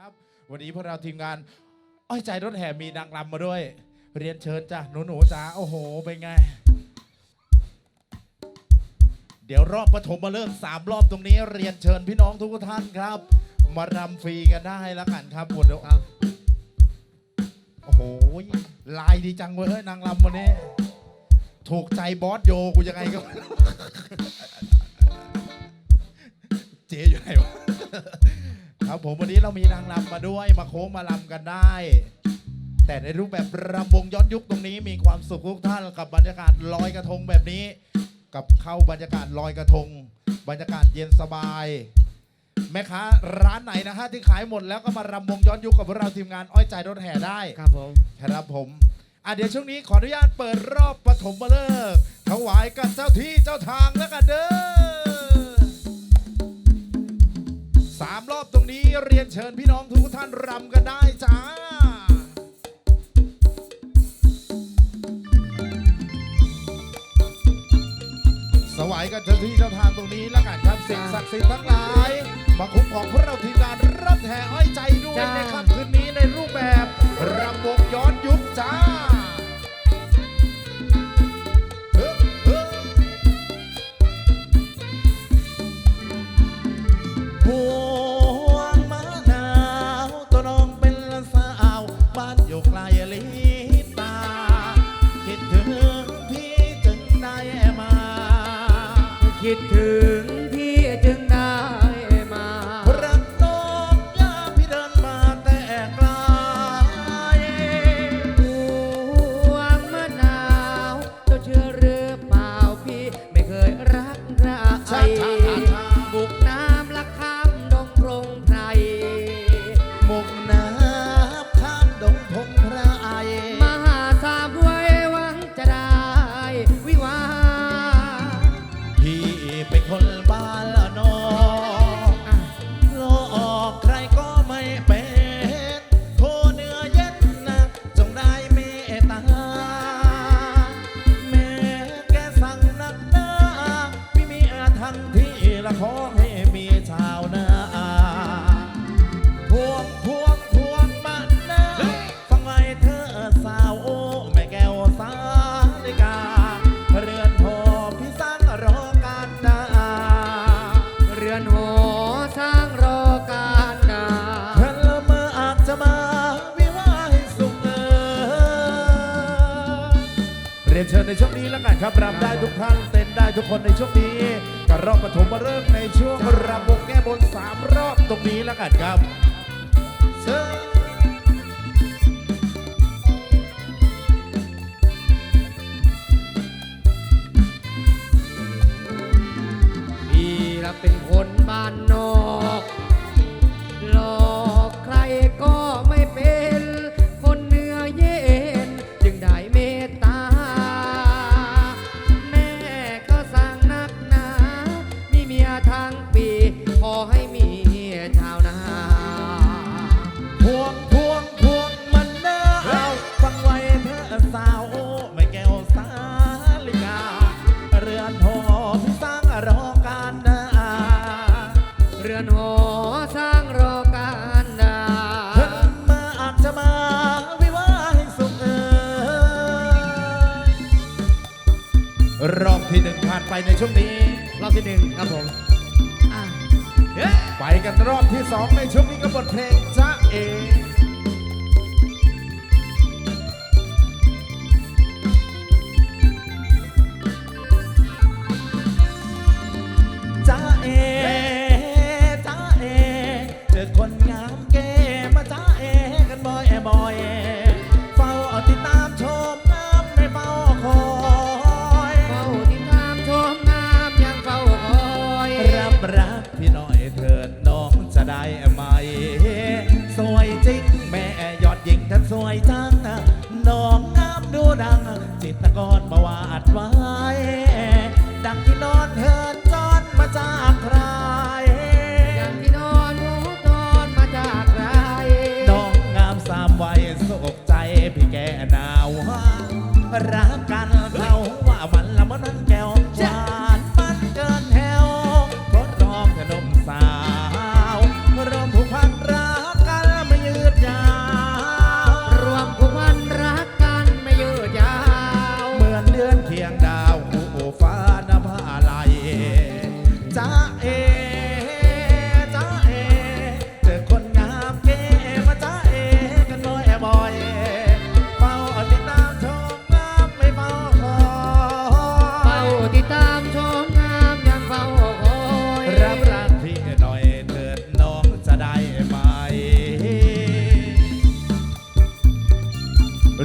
ครับวันนี้พวกเราทีมงาน อ้อยใจรถแห่มีนางรำมาด้วย เรียนเชิญจ้ะหนูหนูๆจ้าโอ้โห เป็นไง เดี๋ยวรอบปฐมมาเริ่มสามรอบตรงนี้ เรียนเชิญพี่น้องทุกท่านครับ มารำฟรีกันได้แล้วกันครับหมดครับโอ้โหลายดีจังเว้ยนางรำวันนี้ ถูกใจบอสโยกูยังไงก็ไม่รู้ ผมวันนี้เรามีนางรำมาด้วยมาโค้งมาลำกันได้ แต่ในรูปแบบรำวงย้อนยุคตรงนี้มีความสุขทุกท่านกับบรรยากาศลอยกระทงแบบนี้ กับเข้าบรรยากาศลอยกระทง บรรยากาศเย็นสบาย แม่ค้าร้านไหนนะฮะที่ขายหมดแล้วก็มารำวงย้อนยุคกับพวกเราทีมงานอ้อยใจรถแห่ได้ครับผมครับผมอะเดี๋ยวช่วงนี้ขออนุญาตเปิดรอบปฐมฤกษ์ถวายกับเจ้าที่เจ้าทางแล้วกันเด้อ นี้เรียนเชิญพี่น้องทุกท่านรำกันได้จ้าสวายกับเจ้าที่เจ้าทางตรงนี้แล้วกันครับสิ่งศักดิ์สิทธิ์ทั้งหลายมาคุ้มของพวกเราทีมงานรับแห่อ้อยใจด้วยจ้าในค่ำคืนนี้ คิดถึง เชิญในช่วงนี้แล้วกันครับรำได้ทุกท่านเต้นได้ทุกคนในช่วงนี้กับรอบปฐมฤกษ์ในช่วงรำวงแก้บนสามรอบตรงนี้แล้วกันครับเชิญพี่ละเป็นคนบ้านนอก รอบที่หนึ่งผ่านไปในช่วงนี้ รอบที่หนึ่งครับผมอะเฮ้ยไปกันรอบที่สองในช่วงนี้กับบทเพลงจ้าเอ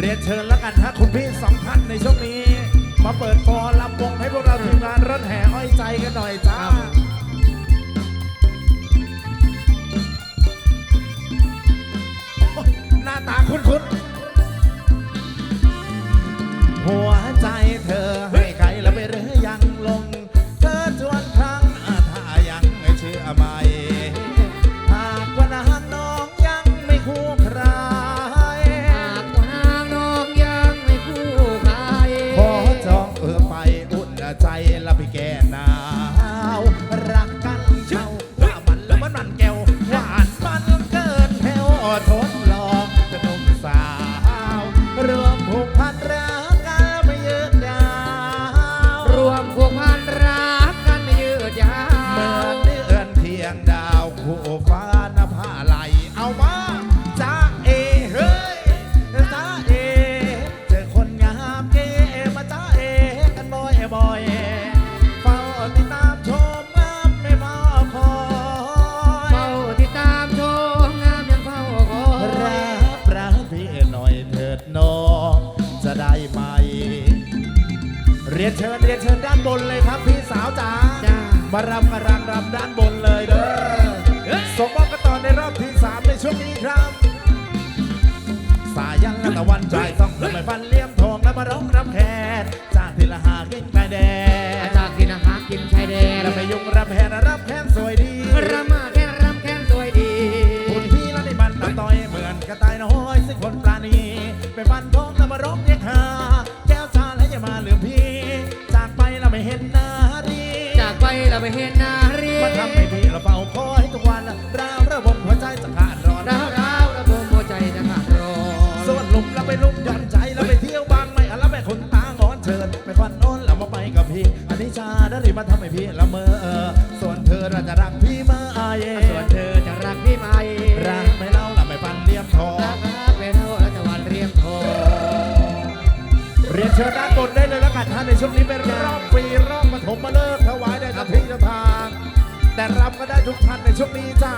เรียนเชิญแล้วกันฮะคุณพี่สองท่านในช่วงนี้ มาเปิดฟอร์ลำวงให้พวกเราทีมงานรถแห่อ้อยใจกันหน่อยจ้าหน้าตาคุ้นๆหัวใจเธอ ดน้องจะได้ไหม เรียนเชิญเรียนเชิญด้านบนเลยครับพี่สาวจ๋าจ้า มารำกระรับรำด้านบนเลยเด้อสมมอบกันต่อในรอบที่สามในช่วงนี้ครับ สายันละตะวันใจต้องทำไมฟันเลี่ยมทองและมาร้องรับแขกจากทีละหากิน จากไปเราไปเห็นนารีมาทำให้พี่เราเฝ้าคอยทุกวันราวระบมหัวใจจะขาดร้อนดาวดาวระบมหัวใจจะขาดร้อนส่วนหลุมเราไปลุมหย่อนใจเราไปเที่ยวบางไม่อะแล้วแม่คนตางอนเชิญไปฟันโน้นเรามาไปกับพี่ อันนี้ชาได้รีมาทำให้พี่ละเมอส่วนเธอเราจะรักพี่เมื่อไอส่วนเธอจะ เชิญด้านบนได้เลยแล้วกันท่านในช่วงนี้เป็นรอบฟรีรอบปฐมมาเลิกถวายได้ทัที่จะทาง แต่รับก็ได้ทุกท่านในช่วงนี้จ้า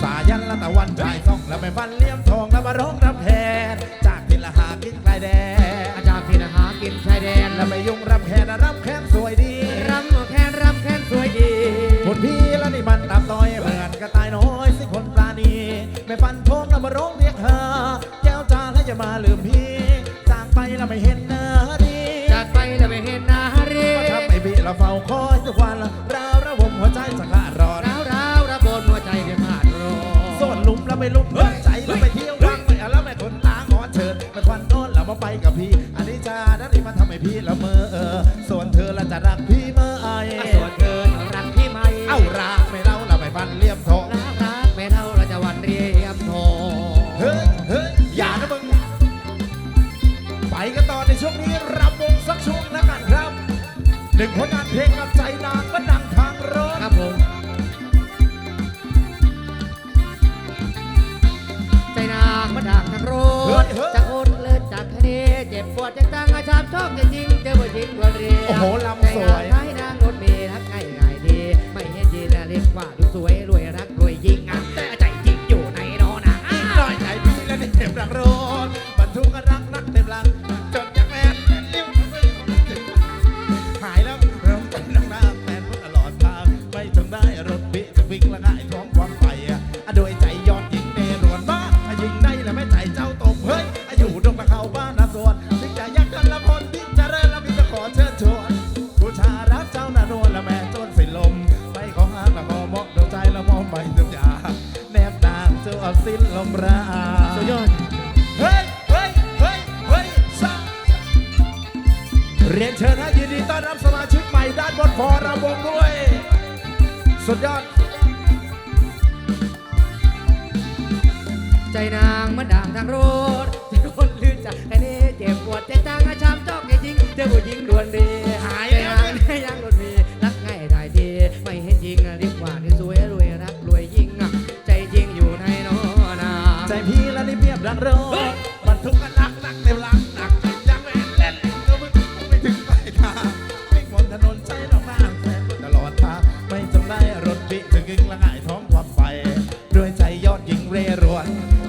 สายันละตะวันชายท่องแล้วไม่ฟันเลี่ยมทองแล้วมาร้องรับแทน แล้วไม่ลุมหัวใจแล้วไปเที่ยววังไม่เอาแล้วไม่คนตางอนเชิญไปควันโน้นแล้วมาไปกับพี่ อันนี้จาดันนี่มาทำให้พี่ละเมอเออส่วนเธอละจะรักพี่เมื่อไอส่วนเธอจะรักพี่ไหมเอ้ารักไม่เล่าเราไปฟันเลี่ยมทองรักรักไม่เท่ารัชวันเรียมทองเฮ้ยเฮ้ยอย่านะมึงไปกันต่อในช่วงนี้รำวงสักช่วงแล้วกันครับหนึ่งผลงานเพลงกับใจนางก็ดังทางรถครับผมางมาดักทางโรดจากโอนเลิศจากทะเลเจ็บปวดจากตังอาชามชอบจะจริงเจอบ่จริงบ่เรียโอ้โหลำสวยใจนางท้ายนางรถเมล์รักง่ายง่ายดี ไม่เห็นยีนะเรียกว่าดูสวยรวยรักรวยยิ่งอะแต่ใจจริงอยู่ในนอนอะอีกหน่อยใจพี่และนี่เต็มรักรถ สิ้นลมราสุดยอดเฮ้ยเฮ้ยเฮ้ยเฮ้ยซาเรียนเชิญนะยินดีต้อนรับสมาชิกใหม่ด้านบนฟอระวงด้วย สุดยอด ใจนางมันด่างทางโรดจะคนลื่นจากแค่นี้เจ็บปวดใจจางอาชามจอกแค่จริงเจอผู้หญิงดวนดีหาย บดังรดบรรทุกกันหนักหนักเต็มลังหนักยังไม่เห็นเล่นก็มึงไม่ถึงปลายทางวิ่งบนถนนใจน้องนางแสนตลอดทางไม่จงได้รถบิถึงกึ่งละง่ายท้องความไปด้วยใจยอดยิงเรรวน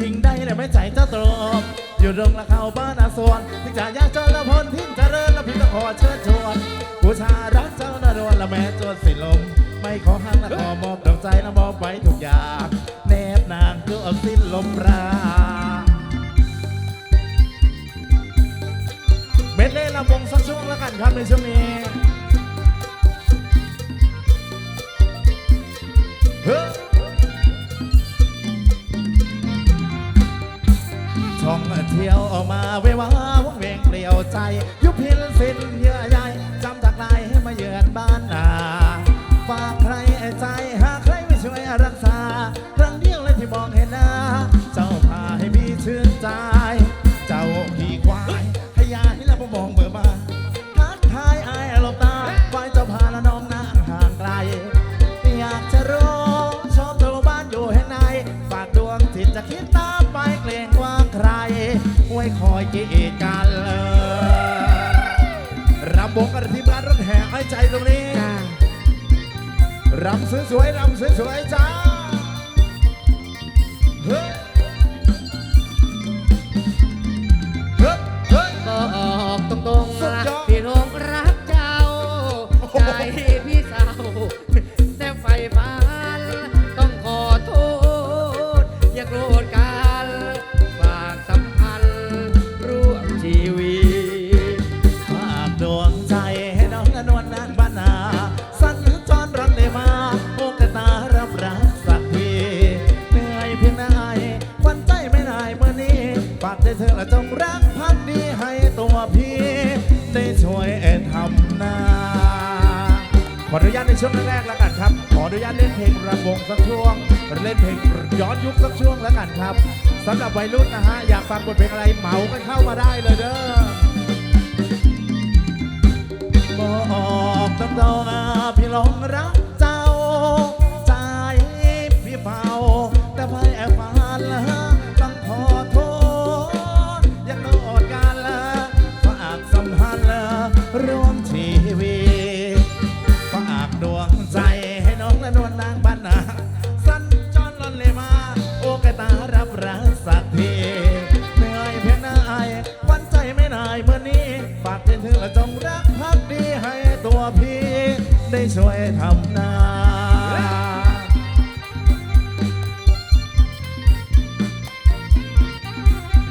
ยิงได้แต่ไม่ใจเจ้าตรบอยู่ตรงละเข้าบ้านอาสวนที่จะยากจนละพลทิ้งเจริญละพิมพ์ขอเชิญชวนผู้ชารักเจ้านรวนละแม้จนสิ้นลม ไม่ขอหักและขอมอบดวงใจละมอบไว้ทุกอย่างแนบนางก็เอาสิ้นลมรา ครับในช่วงนี้ท่องเที่ยวออกมาเววาวังเวงเปลี่ยวใจ จิตจะคิดตามไปเกรงว่าใครไว้คอยกีดกันเลยรำวงกันทีมงานรถแห่ให้ใจตรงนี้จ้ารำสวยๆรำสวยๆจ้า รักพักดีให้ตัวพี่ ได้ช่วยเอ็นทำนาขออนุญาตในช่วงแรกๆแล้วกันครับ ขออนุญาตเล่นเพลงรำวงสักช่วง เล่นเพลงย้อนยุคสักช่วงแล้วกันครับสำหรับวัยรุ่นนะฮะ อยากฟังบทเพลงอะไรเหมากันเข้ามาได้เลยเด้อบอกตรงๆอะพี่หลงรักเจ้า ใจพี่เฝ้า ช่วยทำนา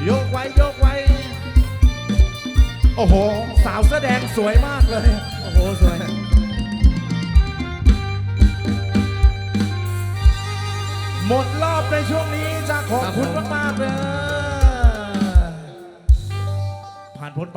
โยกไว้โยกไว้ โอ้โห สาวแสอแดงสวยมากเลย โอ้โห สวย หมดรอบในช่วงนี้จะขอบคุณครับผมมาก ๆ เลย